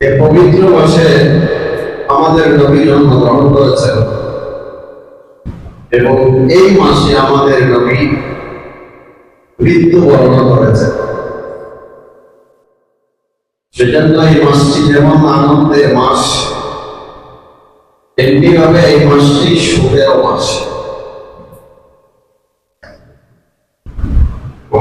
পবিত্র মাসে আমাদের নবী জন্মগ্রহণ করেছেন। এবং এই মাসে আমাদের নবী মৃত্যুবরণ করেছেন। সেজন্য এই মাসটি যেমন আনন্দের মাস তেমনি ভাবে এই মাসটি সুখের মাস।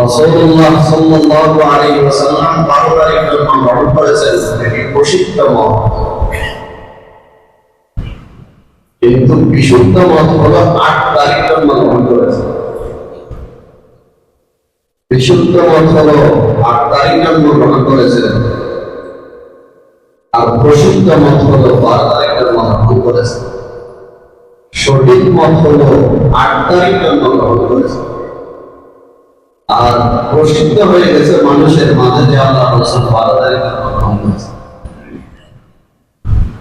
রাসূলুল্লাহ সাল্লাল্লাহু আলাইহি ওয়াসাল্লাম 12 তারিখ জন্মগ্রহণ করেছেন প্রসিদ্ধ মত। কিন্তু বিশুদ্ধ মত হলো আট তারিখ জন্মগ্রহণ করেছেন। বিশুদ্ধ মত হলো 8 তারিখ জন্মগ্রহণ করেছেন। আর প্রসিদ্ধ মত হলো 12 তারিখ জন্মগ্রহণ করেছেন। সঠিক মত হলো 8 তারিখ জন্মগ্রহণ করেছেন। আর প্রসিদ্ধ হয়ে গেছে মানুষের মাঝে যে আল্লাহ রসুল বারো তারিখ জন্মগ্রহণ করেছে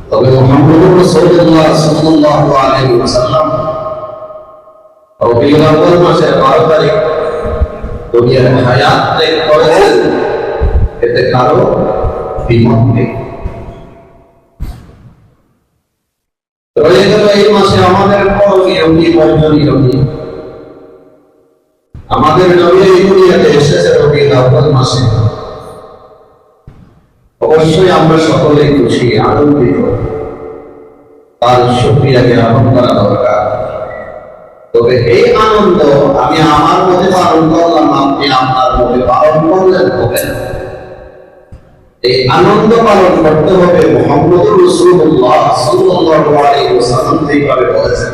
তবে মোহাম্মদ রাসূলুল্লাহ সাল্লাল্লাহু আলাইহি ওয়াসাল্লাম রবিউল আউয়াল মাসের 12 তারিখ দুনিয়ার হায়াত ত্যাগ করেছেন, এতে কারও দ্বিমত নেই। রয়ে গেল এই মাসে আমাদের করণীয় কি বর্জনীয় কি আমাদের নবী এই দুনিয়াতে এসেছে রবিউল আউয়াল মাসে অবশ্যই আমরা সকলে খুশি, আনন্দিত। তার শুক্রিয়া জ্ঞাপন করা দরকার। তবে এই আনন্দ, আমি আমার মধ্যে পালন করলাম, আপনি আপনার মধ্যে পালন করলেন, হবে এই আনন্দ পালন করতে হবে মোহাম্মদ রসুল্লাহ সাল্লাল্লাহু আলাইহি ওয়াসাল্লাম যেভাবে বলেছেন।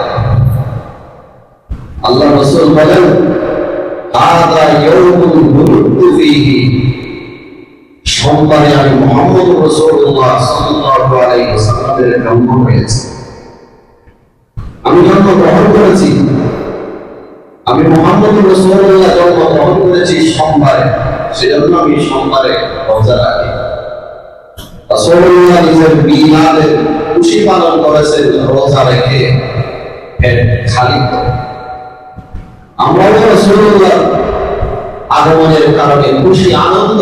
আল্লাহ রসুল বলেন আমি গ্রহণ করেছি। করেছি সোমবারে। সেজন্য আমি সোমবারে রাখি। খুশি পালন করেছেন, রোজা রেখে খালি আগমনের কারণে খুশি, আনন্দ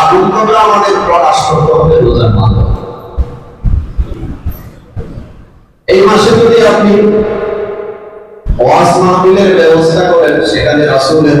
আনন্দটা আমাদের প্রকাশ করতে হবে রোজার মাধ্যমে। এই মাসে যদি আপনি ওয়াজ মাহফিলের ব্যবস্থা করেন, সেখানে রাসূলের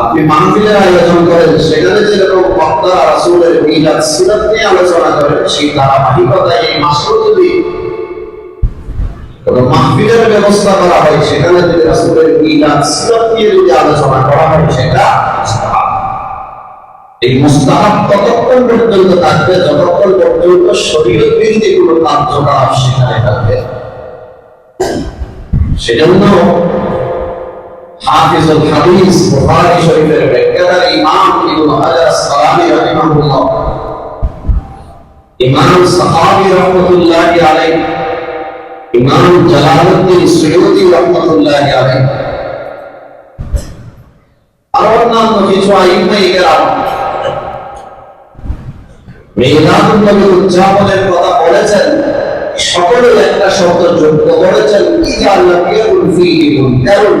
আপনি মাহফিলের আয়োজন করেন, সেখানে যেরকম বক্তারা রাসূলের মিলাদ, সিরাত নিয়ে আলোচনা করেন, সেই ধারাবাহিকতায় এই মাসেও যদি কোনো মাহফিলের ব্যবস্থা করা হয়, সেখানে যদি রাসূলের মিলাদ, সিরাত নিয়ে যদি আলোচনা করা হয়, সেটা এই মুস্তাহাব ততক্ষণ পর্যন্ত থাকবে, যতক্ষণ পর্যন্ত শরীয়ত বিরোধী কোনো কার্যকলাপ সেখানে থাকবে সেজন্য হাফিজুল হাদিস, বুখারী শরীফের ব্যাখ্যাকার ইমাম ইবনে হাজার আসকালানি রাহিমাহুল্লাহ। ইমাম সাহাবী রাহমাতুল্লাহি আলাইহি, ইমাম জালালউদ্দিন সুয়ুতি রাহমাতুল্লাহি আলাইহি। আর অন্যান্য কিছু আইমাই কেরাম। মিলাদুন নবী উদযাপনের কথা বলেছেন সকলে একটা শব্দ যোগ্য করেছেন, ইজা আল্লাহ ইয়াকুল ফীহি মুনকারুন।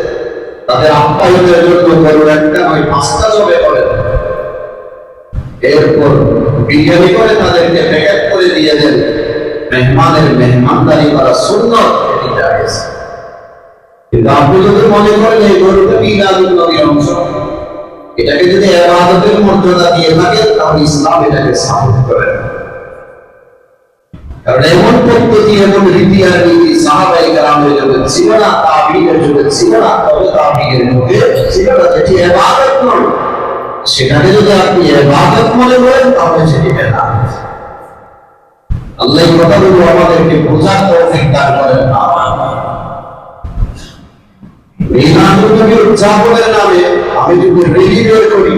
তাদের আপ্যায়নের জন্য গরুর একটা করেন এরপর করে তাদেরকে প্যাকেট করে দিয়ে দেন। মেহমানের মেহমানদারি করা সুন্নত, এটি কিন্তু আপনি যদি মনে করেন এই গরুটা নবীর অংশ, এটাকে যদি ইবাদতের মর্যাদা দিয়ে থাকেন, তাহলে ইসলাম এটাকে সাপোর্ট করে। কারণ এমন পদ্ধতি, এমন রীতি আর নীতি সাহাবাই কালামের যুগে ছিল না তাবিগের যুগে ছিল না, তবে তাবিগের যুগে ছিল না, যেটি ইবাদত নয়। সেটাকে যদি আপনি ইবাদত মনে করেন, তাহলে সেটি বেদাত আল্লাহ কথাগুলো আমাদেরকে বোঝার তৌফিক দান করেন মিলাদুন নবীর উদযাপনের নামে আমি যদি রেলি বের করি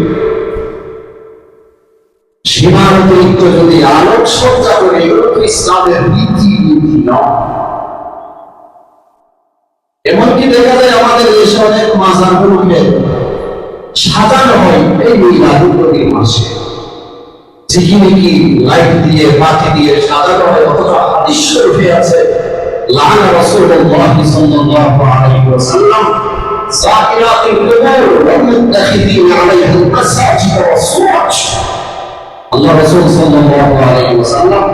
সীমার অতিরিক্ত যদি আলোক সজ্জা করে এগুলো তো ইসলামের রীতি নীতি নয়। এমনকি দেখা যায় আমাদের দেশে অনেক মাজারগুলোকে সাজানো হয়, এই মিলাদু মাসে ঝিকিমিকি লাইট দিয়ে, বাতি দিয়ে সাজানো হয় আছে লান আল্লাহ রাসূল সাল্লাল্লাহু আলাইহি ওয়াসাল্লাম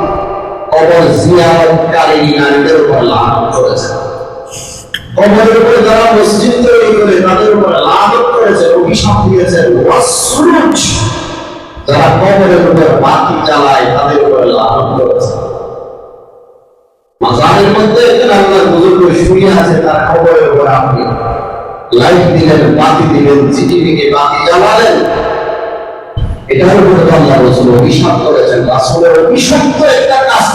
কবর জিয়ারতকারী নারীদের উপর লানত করেছেন। কবরের যারা মসজিদ তৈরি করে তাদের উপর লানত অভিশাপ দিয়েছেন যারা কবরের উপর বাতি জ্বালায় তাদের উপর লানত মাজারের মধ্যে একজন বুজুর্গ শুয়ে আছে, তার কবরের উপর আপনি লাইট দিলেন, বাতি দিলেন চিঠিটিকে বাতি জ্বালালেন। এটার উপরে তো আল্লাহ একটা কাজ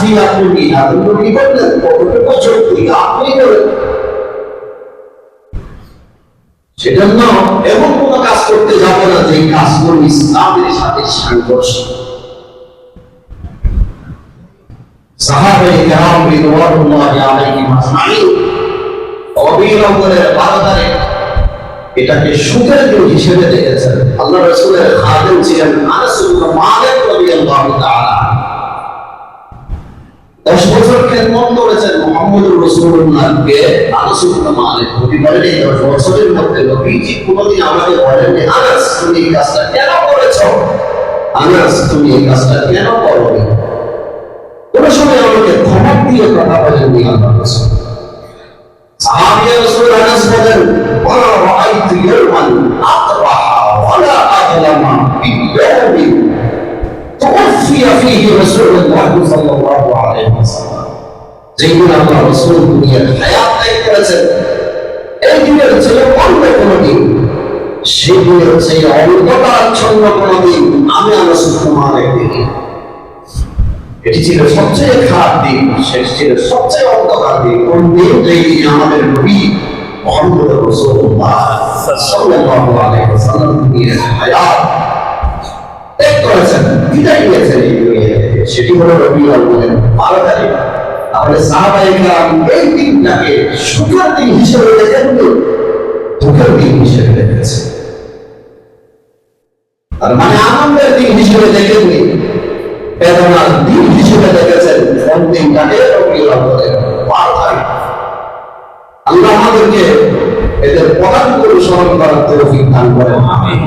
সেজন্য এমন কোন কাজ করতে যাব না যে কাজগুলো ইসলামের সাথে সাংঘর্ষিক সাহাবায়ে কেরাম রিদওয়ানুল্লাহি আলাইহিম আজমাইন বারো তারিখ এটাকে সুখের দিন হিসেবে দেখেছেন। আল্লাহ রসুলের খাদেম ছিলেন দশ বছর করেছেন রসুল্লাহকে দশ বছরের মধ্যে কোনোদিন আমাকে আনাস, তুমি এই কাজটা কেন করেছ? আনাস, তুমি এই কাজটা কেন করবে কোন সময় আমাকে ধমক দিয়ে কথা বলেননি আল্লাহ রসুল। সাহাবী রাসূল আনাস বলেন ওয়া রাআইতু ইয়াওমান আতরাহা ওয়ালা আযলামা বিয়াওমিন توفي فيه رسول الله صلى الله عليه وسلم যেদিন আল্লাহ রসুল দুনিয়ার হায়াত ত্যাগ করেছেন এই দিনের ছিল অন্য কোনো দিন সেই দিনের সেই অন্ধকারাচ্ছন্ন কোনো দিন আমি আল্লাহ সুকুমার একদিন এটি ছিল সবচেয়ে খারাপ দিন শেষ ছিল সবচেয়ে অন্ধকার দিন কোন দিন যেই দিন আমাদের নবী তাহলে সাহাবায়ে কেরাম এই দিনটাকে সুখের দিন হিসেবে দেখেন দিন হিসেবে দেখেছে মানে আনন্দের দিন হিসেবে দেখেননি, বেদনার দিন হিসেবে দেখেছেন। কোন দিনটাকে আউয়ালের বারো তারিখ আল্লাহ আমাদেরকে এদের পদার্থ অনুসরণ করার তৌফিক দান করেন। আমিন।